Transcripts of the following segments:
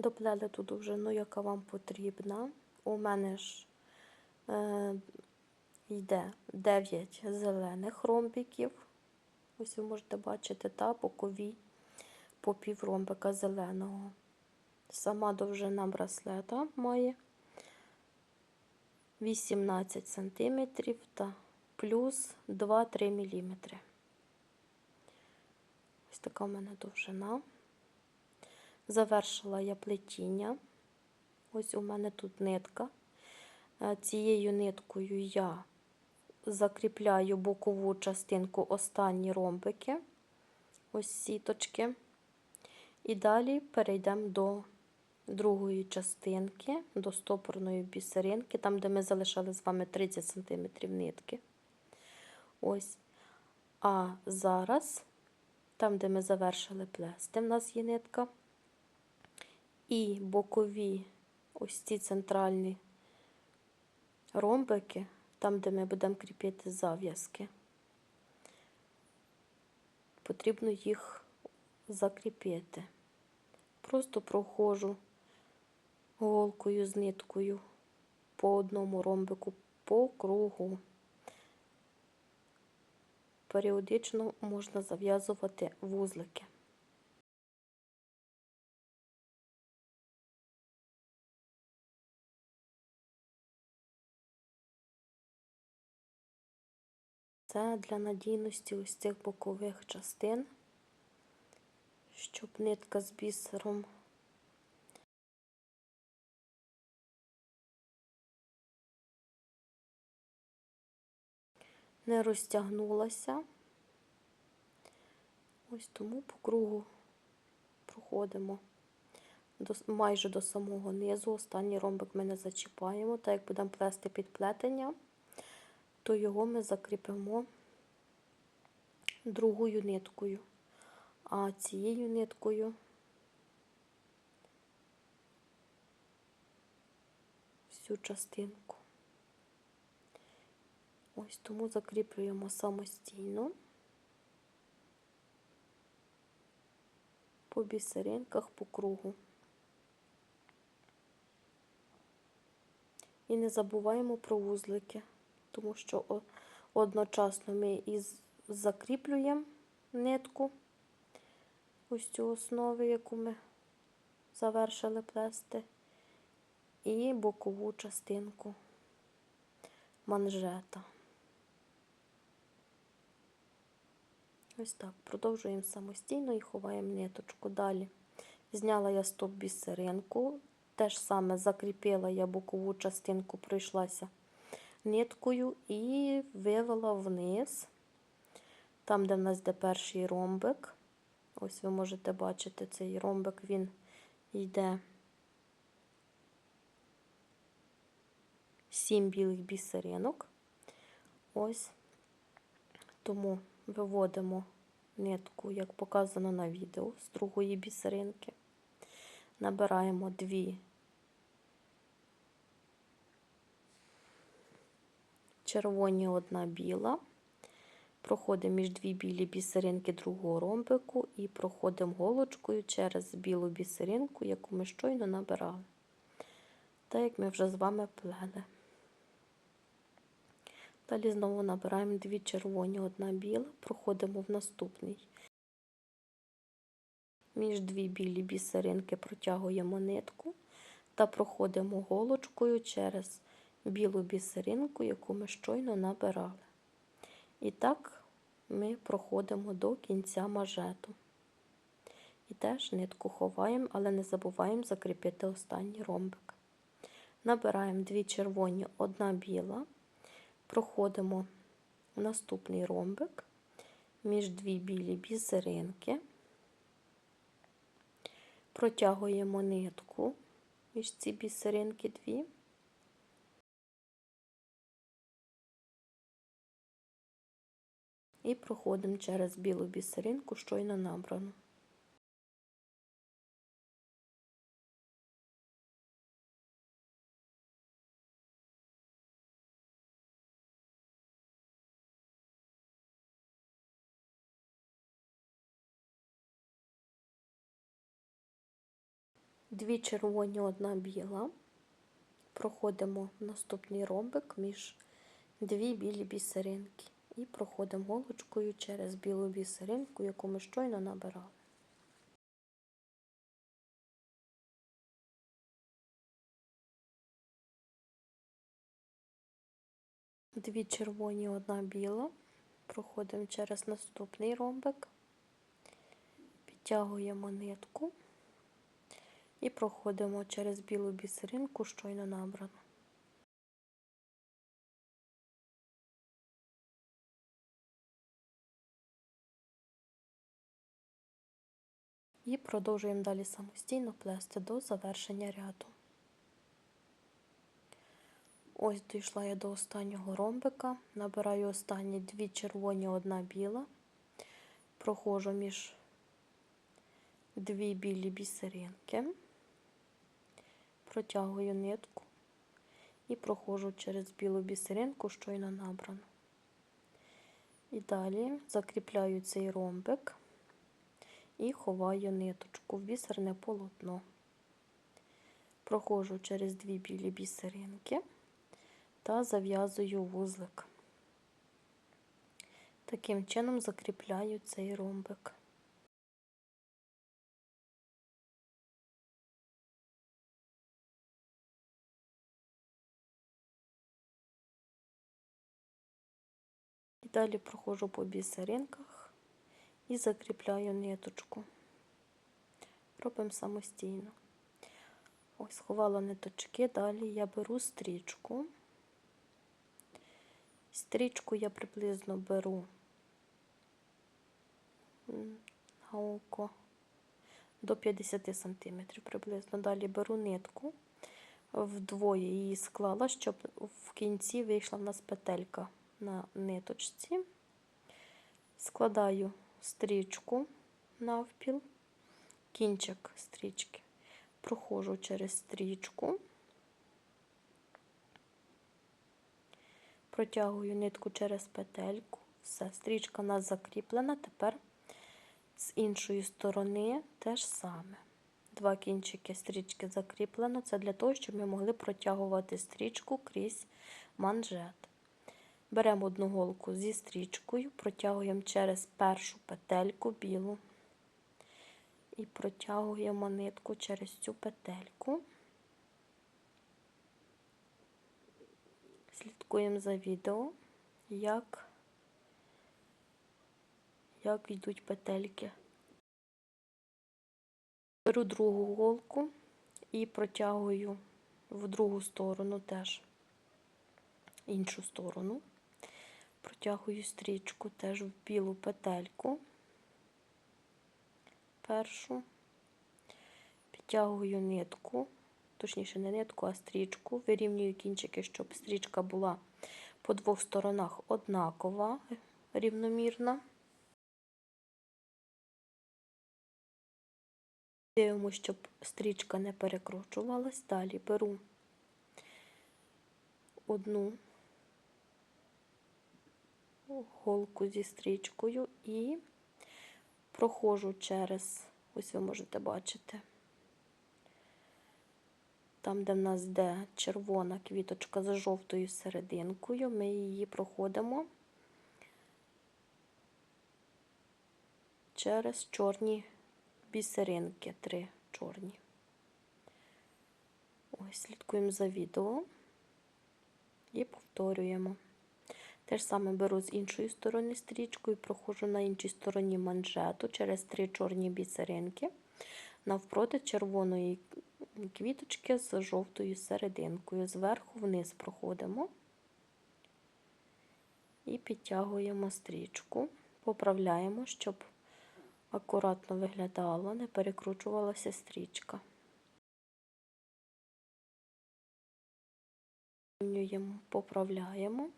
доплели ту довжину, яка вам потрібна. У мене ж е, йде 9 зелених ромбиків. Ось ви можете бачити, та бокові по пів ромбика зеленого. Сама довжина браслета має 18 см та плюс 2-3 мм. Ось така в мене довжина. Завершила я плетіння. Ось у мене тут нитка. Е, Цією ниткою я закріпляю бокову частинку останні ромбики, ось сіточки. І далі перейдемо до другої частинки, до стопорної бісеринки, там, де ми залишали з вами 30 см нитки. Ось. А зараз, там, де ми завершили плести, в нас є нитка. І бокові ось ці центральні ромбики, там, де ми будемо кріпити зав'язки, потрібно їх закріпити. Просто проходжу голкою з ниткою по одному ромбику по кругу. Періодично можна зав'язувати вузлики. Це для надійності ось цих бокових частин, щоб нитка з бісером не розтягнулася. Ось тому по кругу проходимо до, майже до самого низу. Останній ромбик ми не зачіпаємо, так як будемо плести підплетення, то його ми закріпимо другою ниткою, а цією ниткою всю частинку. Ось тому закріплюємо самостійно по бісеринках по кругу. І не забуваємо про вузлики, тому що одночасно ми і закріплюємо нитку, ось цю основу, яку ми завершили плести, і бокову частинку манжета. Ось так. Продовжуємо самостійно і ховаємо ниточку. Далі зняла я стоп бісеринку, теж саме закріпила я бокову частинку, пройшлася ниткою і вивела вниз, там, де в нас йде перший ромбик. Ось ви можете бачити цей ромбик, він йде 7 білих бісеринок. Ось тому виводимо нитку, як показано на відео, з другої бісеринки. Набираємо дві червоні, одна біла. Проходимо між дві білі бісеринки другого ромбику і проходимо голочкою через білу бісеринку, яку ми щойно набирали. Так як ми вже з вами плели. Далі знову набираємо дві червоні, одна біла, проходимо в наступний. Між дві білі бісеринки протягуємо нитку та проходимо голочкою через білу бісеринку, яку ми щойно набирали. І так ми проходимо до кінця мажету. І теж нитку ховаємо, але не забуваємо закріпити останній ромбик. Набираємо дві червоні, одна біла проходимо наступний ромбик між дві білі бісеринки, протягуємо нитку між ці бісеринки дві. І проходимо через білу бісеринку, щойно набрану. Дві червоні, одна біла. Проходимо наступний ромбик між дві білі бісеринки. І проходимо голочкою через білу бісеринку, яку ми щойно набирали. Дві червоні, одна біла. Проходимо через наступний ромбик, підтягуємо нитку і проходимо через білу бісеринку, щойно набрано. І продовжуємо далі самостійно плести до завершення ряду. Ось дійшла я до останнього ромбика, набираю останні дві червоні, одна біла, проходжу між дві білі бісеринки, протягую нитку і проходжу через білу бісеринку, щойно набрано. І далі закріпляю цей ромбик і ховаю ниточку в бісерне полотно. Проходжу через дві білі бісеринки та зав'язую вузлик. Таким чином закріпляю цей ромбик. І далі проходжу по бісеринках і закріпляю ниточку. Робимо самостійно. Ось сховала ниточки, далі я беру стрічку. Стрічку я приблизно беру на око до 50 см приблизно. Далі беру нитку, вдвоє її склала, щоб в кінці вийшла в нас петелька на ниточці. Складаю стрічку навпіл, кінчик стрічки, проходжу через стрічку. протягую нитку через петельку. Все, стрічка у нас закріплена. Тепер з іншої сторони те ж саме. Два кінчики стрічки закріплено. Це для того, щоб ми могли протягувати стрічку крізь манжет. Беремо одну голку зі стрічкою, протягуємо через першу петельку білу і протягуємо нитку через цю петельку. слідкуємо за відео, як, як йдуть петельки. Беру другу голку і протягую в другу сторону теж іншу сторону. Протягую стрічку теж в білу петельку, першу, підтягую нитку точніше, не нитку, а стрічку. Вирівнюю кінчики, щоб стрічка була по двох сторонах однакова, рівномірна. Дивимося, щоб стрічка не перекручувалась. Далі беру одну голку зі стрічкою і проходжу через, ось ви можете бачити, там, де в нас йде червона квіточка з жовтою серединкою, ми її проходимо через чорні бісеринки, три чорні. Ось, слідкуємо за відео і повторюємо. Те ж саме беру з іншої сторони стрічку і проходжу на іншій стороні манжету через три чорні бісеринки навпроти червоної квіточки з жовтою серединкою. Зверху вниз проходимо і підтягуємо стрічку, поправляємо, щоб акуратно виглядало, не перекручувалася стрічка. Поправляємо.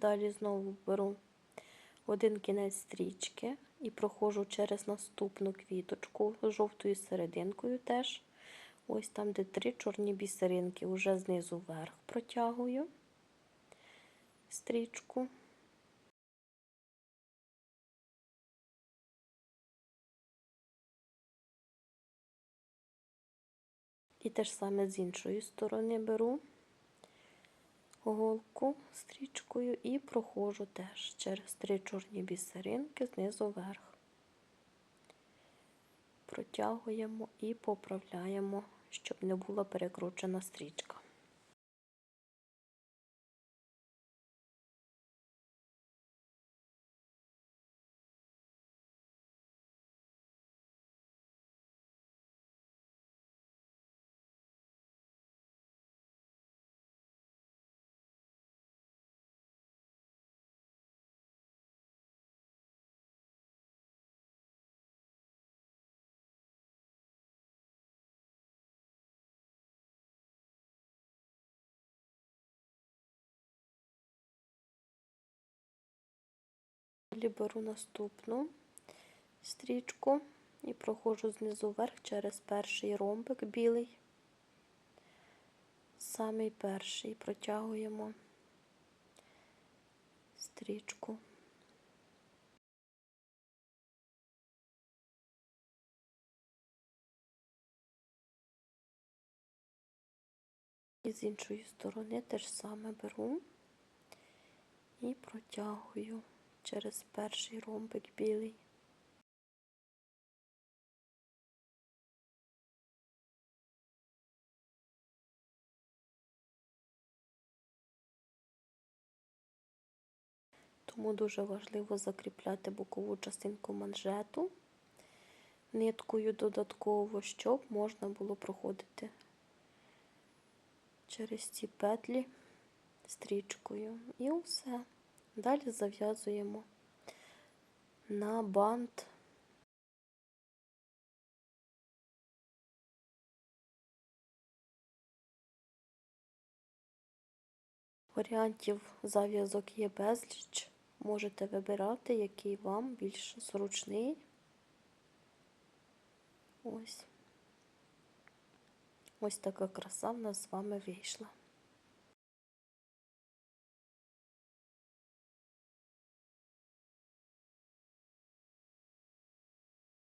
Далі знову беру один кінець стрічки і проходжу через наступну квіточку жовтою серединкою теж. Ось там, де три чорні бісеринки, вже знизу вверх протягую стрічку. І те ж саме з іншої сторони беру голку стрічкою і проходжу теж через три чорні бісеринки знизу вверх. Протягуємо і поправляємо, щоб не була перекручена стрічка. Далі беру наступну стрічку і проходжу знизу вверх через перший ромбик білий. Самий перший протягуємо стрічку. І з іншої сторони те ж саме беру і протягую через перший ромбик білий. Тому дуже важливо закріпляти бокову частинку манжету ниткою додатково, щоб можна було проходити через ці петлі стрічкою. І все. Далі зав'язуємо на бант. Варіантів зав'язок є безліч. Можете вибирати, який вам більш зручний. Ось. Ось така краса в нас з вами вийшла.